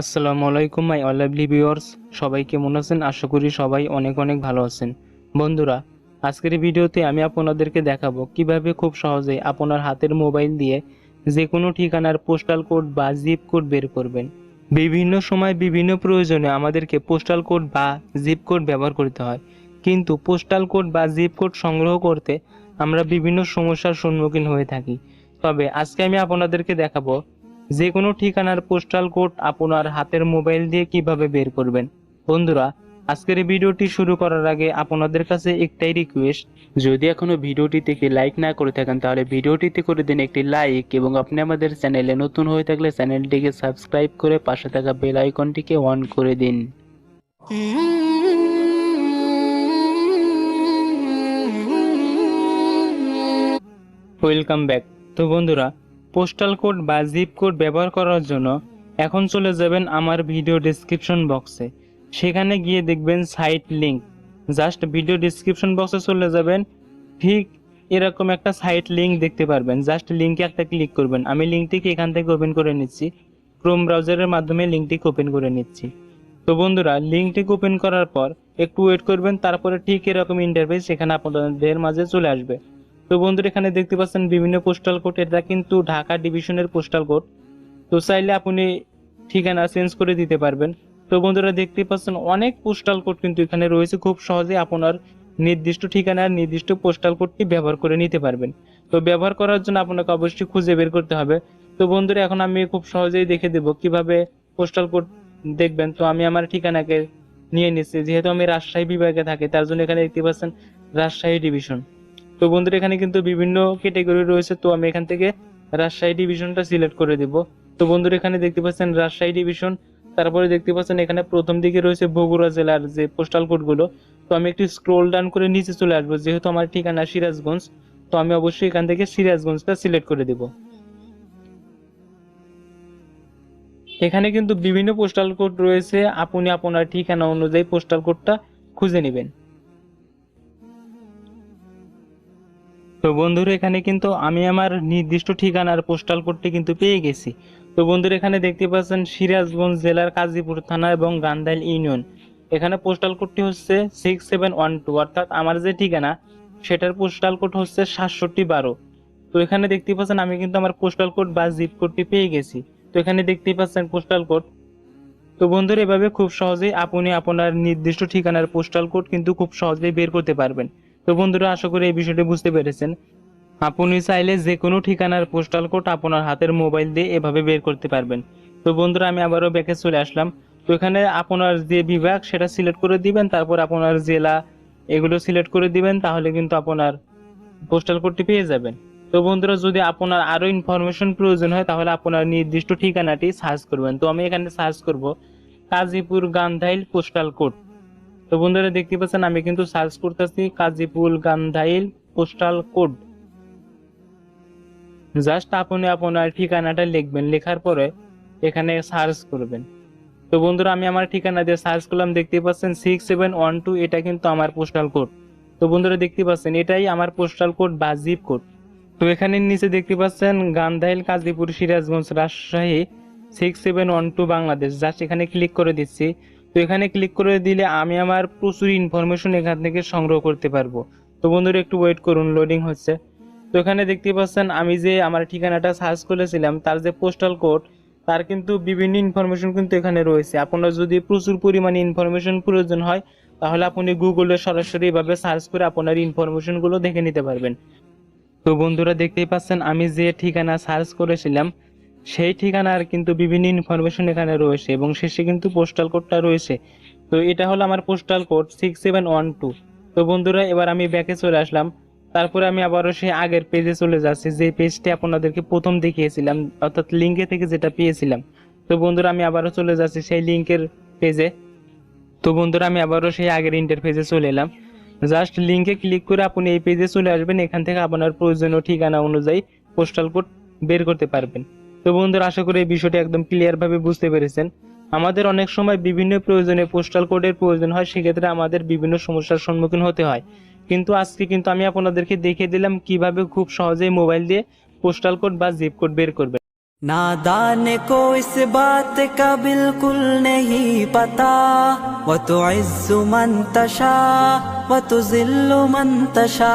আসসালামু আলাইকুম, মাই অলাভলি ভিউয়ার্স। সবাই কেমন আছেন? আশা করি সবাই অনেক অনেক ভালো আছেন। বন্ধুরা, আজকের ভিডিওতে আমি আপনাদেরকে দেখাবো কীভাবে খুব সহজে আপনার হাতের মোবাইল দিয়ে যে কোনো ঠিকানার পোস্টাল কোড বা জিপ কোড বের করবেন। বিভিন্ন সময় বিভিন্ন প্রয়োজনে আমাদেরকে পোস্টাল কোড বা জিপ কোড ব্যবহার করতে হয়। কিন্তু পোস্টাল কোড বা জিপ কোড সংগ্রহ করতে আমরা বিভিন্ন সমস্যার সম্মুখীন হয়ে থাকি। তবে আজকে আমি আপনাদেরকে দেখাবো যে কোনো ঠিকানার পোস্টাল কোড আপনার হাতের মোবাইল দিয়ে কীভাবে বের করবেন? বন্ধুরা আজকের ভিডিওটি শুরু করার আগে আপনাদের কাছে একটাই রিকোয়েস্ট যদি এখনও ভিডিওটি থেকে লাইক না করে থাকেন তাহলে ভিডিওটিতে করে দিন একটি লাইক এবং আপনি আমাদের চ্যানেলে নতুন হয়ে থাকলে চ্যানেলটিকে সাবস্ক্রাইব করে পাশে থাকা বেল আইকনটিকে অন করে দিন। ওয়েলকাম ব্যাক তো বন্ধুরা পোস্টাল কোড বা জিপ কোড ব্যবহার করার জন্য এখন চলে যাবেন আমার ভিডিও ডেসক্রিপশন বক্সে সেখানে গিয়ে দেখবেন site link just video description বক্সে চলে যাবেন। ঠিক এরকম একটা সাইট লিংক দেখতে পারবেন। জাস্ট লিঙ্কে একটা ক্লিক করবেন। আমি লিঙ্কটিকে এখান থেকে ওপেন করে নিচ্ছি। ক্রোম ব্রাউজারের মাধ্যমে লিঙ্কটিকে ওপেন করে নিচ্ছি। তো বন্ধুরা লিঙ্কটিকে ওপেন করার পর একটু ওয়েট করবেন। তারপরে ঠিক এরকম ইন্টারফেস সেখানে আপনাদের মাঝে চলে আসবে। তো বন্ধুরা, এখানে দেখতে পাচ্ছেন বিভিন্ন পোস্টাল কোড এটা কিন্তু ঢাকা ডিভিশনের পোস্টাল কোড তো চাইলে আপনি ঠিকানা চেঞ্জ করে দিতে পারবেন। তো বন্ধুরা, দেখতে পাচ্ছেন অনেক পোস্টাল কোড কিন্তু এখানে রয়েছে। খুব সহজে আপনার নির্দিষ্ট ঠিকানার নির্দিষ্ট পোস্টাল কোডটি ব্যবহার করে নিতে পারবেন। তো ব্যবহার করার জন্য আপনাকে অবশ্যই খুঁজে বের করতে হবে। তো বন্ধুরা, এখন আমি খুব সহজেই দেখে দেব কীভাবে পোস্টাল কোড দেখবেন। তো আমি আমার ঠিকানাকে নিয়ে নিচ্ছি। যেহেতু আমি রাজশাহী বিভাগে থাকি, তার জন্য এখানে দেখতে পাচ্ছেন রাজশাহী ডিভিশন তো বন্ধুরা, এখানে কিন্তু বিভিন্ন ক্যাটাগরি রয়েছে। তো আমি এখান থেকে রাজশাহী ডিভিশনটা সিলেক্ট করে দিব। তো বন্ধুরা, এখানে দেখতে পাচ্ছেন রাজশাহী ডিভিশন তারপরে দেখতে পাচ্ছেন এখানে প্রথম দিকে রয়েছে বগুড়া জেলার যে পোস্টাল কোডগুলো তো আমি একটু স্ক্রোল ডাউন করে নিচে চলে আসব, যেহেতু আমার ঠিকানা সিরাজগঞ্জ। তো আমি অবশ্যই এখান থেকে সিরাজগঞ্জটা সিলেক্ট করে দেব। এখানে কিন্তু বিভিন্ন পোস্টাল কোড রয়েছে। আপনি আপনার ঠিকানা অনুযায়ী পোস্টাল কোডটা খুঁজে নেবেন। তো বন্ধুরা, এখানে কিন্তু আমি আমার নির্দিষ্ট ঠিকানার পোস্টাল কোডটি কিন্তু পেয়ে গেছি। তো বন্ধুরা, এখানে দেখতে পাচ্ছেন সিরাজগঞ্জ জেলার কাজীপুর থানা এবং গান্ধাইল ইউনিয়ন। এখানে পোস্টাল কোডটি হচ্ছে সিক্স সেভেন ওয়ান টু অর্থাৎ আমার যে ঠিকানা, সেটার পোস্টাল কোড হচ্ছে সাতষট্টি বারো। তো এখানে দেখতে পাচ্ছেন আমি কিন্তু আমার পোস্টাল কোড বা জিপ কোডটি পেয়ে গেছি। তো এখানে দেখতে পাচ্ছেন পোস্টাল কোড তো বন্ধুরা, এভাবে খুব সহজেই আপনি আপনার নির্দিষ্ট ঠিকানার পোস্টাল কোড কিন্তু খুব সহজেই বের করতে পারবেন। তো বন্ধুরা, আশা করি এই বিষয়টি বুঝতে পেরেছেন। আপনি চাইলে যে কোনো ঠিকানার পোস্টাল কোড আপনার হাতের মোবাইল দিয়ে এভাবে বের করতে পারবেন। তো বন্ধুরা, আমি আবারও ব্যাকে চলে আসলাম। তো এখানে আপনার যে বিভাগ, সেটা সিলেক্ট করে দিবেন, তারপর আপনার জেলা, এগুলো সিলেক্ট করে দিবেন, তাহলে কিন্তু আপনার পোস্টাল কোডটি পেয়ে যাবেন। তো বন্ধুরা, যদি আপনার আরও ইনফরমেশন প্রয়োজন হয়, তাহলে আপনার নির্দিষ্ট ঠিকানাটি সার্চ করবেন। তো আমি এখানে সার্চ করব, কাজীপুর গান্ধাইল পোস্টাল কোড তো বন্ধুরা দেখতে পাচ্ছেন, আমি কিন্তু সার্চ করতেছি Kazipur Gandhail postal code just আপনি আপনার ঠিকানাটা লিখবেন, লেখার পরে এখানে সার্চ করবেন। তো বন্ধুরা, আমি আমার ঠিকানা দিয়ে সার্চ করলাম, দেখতে পাচ্ছেন সিক্স সেভেন ওয়ান টু এটা কিন্তু আমার পোস্টাল কোড তো বন্ধুরা দেখতে পাচ্ছেন, এটাই আমার পোস্টাল কোড বা জিপ কোড তো এখানে নিচে দেখতে পাচ্ছেন, Gandhail Kazipur Sirajganj Rajshahi six seven one two Bangladesh. Just এখানে ক্লিক করে দিচ্ছি। তো এখানে ক্লিক করে দিলে আমি আমার প্রচুর ইনফরমেশন এখান থেকে সংগ্রহ করতে পারব। তো বন্ধুরা একটু ওয়েট করুন লোডিং হচ্ছে। তো এখানে দেখতে পাচ্ছেন, আমি যে আমার ঠিকানাটা সার্চ করেছিলাম, তার যে পোস্টাল কোড তার কিন্তু বিভিন্ন ইনফরমেশন কিন্তু এখানে রয়েছে। আপনার যদি প্রচুর পরিমাণে ইনফরমেশন প্রয়োজন হয়, তাহলে আপনি গুগলে সরাসরি এভাবে সার্চ করে আপনার ইনফরমেশনগুলো দেখে নিতে পারবেন। তো বন্ধুরা দেখতেই পাচ্ছেন, আমি যে ঠিকানা সার্চ করেছিলাম সেই ঠিকানার কিন্তু বিভিন্ন ইনফরমেশন এখানে রয়েছে এবং শেষে কিন্তু পোস্টাল কোডটা রয়েছে। তো এটা হলো আমার postal code six seven one two তো বন্ধুরা, এবার আমি ব্যাকে চলে আসলাম। তারপরে আমি আবারও সেই আগের পেজে চলে যাচ্ছি, যে পেজটি আপনাদেরকে প্রথম দেখিয়েছিলাম, অর্থাৎ লিঙ্কে থেকে যেটা পেয়েছিলাম। তো বন্ধুরা, আমি আবারও চলে যাচ্ছি সেই লিঙ্কের পেজে তো বন্ধুরা, আমি আবারও সেই আগের ইন্টারফেসে চলে এলাম। জাস্ট লিঙ্কে ক্লিক করে আপনি এই পেজে চলে আসবেন। এখান থেকে আপনার প্রয়োজনীয় ঠিকানা অনুযায়ী পোস্টাল কোড বের করতে পারবেন। তো বন্ধুরা আশা করি এই বিষয়টি একদম ক্লিয়ার ভাবে বুঝতে পেরেছেন আমাদের অনেক সময় বিভিন্ন প্রয়োজনে পোস্টাল কোডের প্রয়োজন হয় সেক্ষেত্রে আমাদের বিভিন্ন সমস্যার সম্মুখীন হতে হয় কিন্তু আজকে কিন্তু আমি আপনাদেরকে দেখিয়ে দিলাম কিভাবে খুব সহজেই মোবাইল দিয়ে পোস্টাল কোড বা জিপ কোড বের করবেন नादान को इस बात का बिल्कुल नहीं पता वो तो इज्जु मन तशा वो तो जिल्लु मन तशा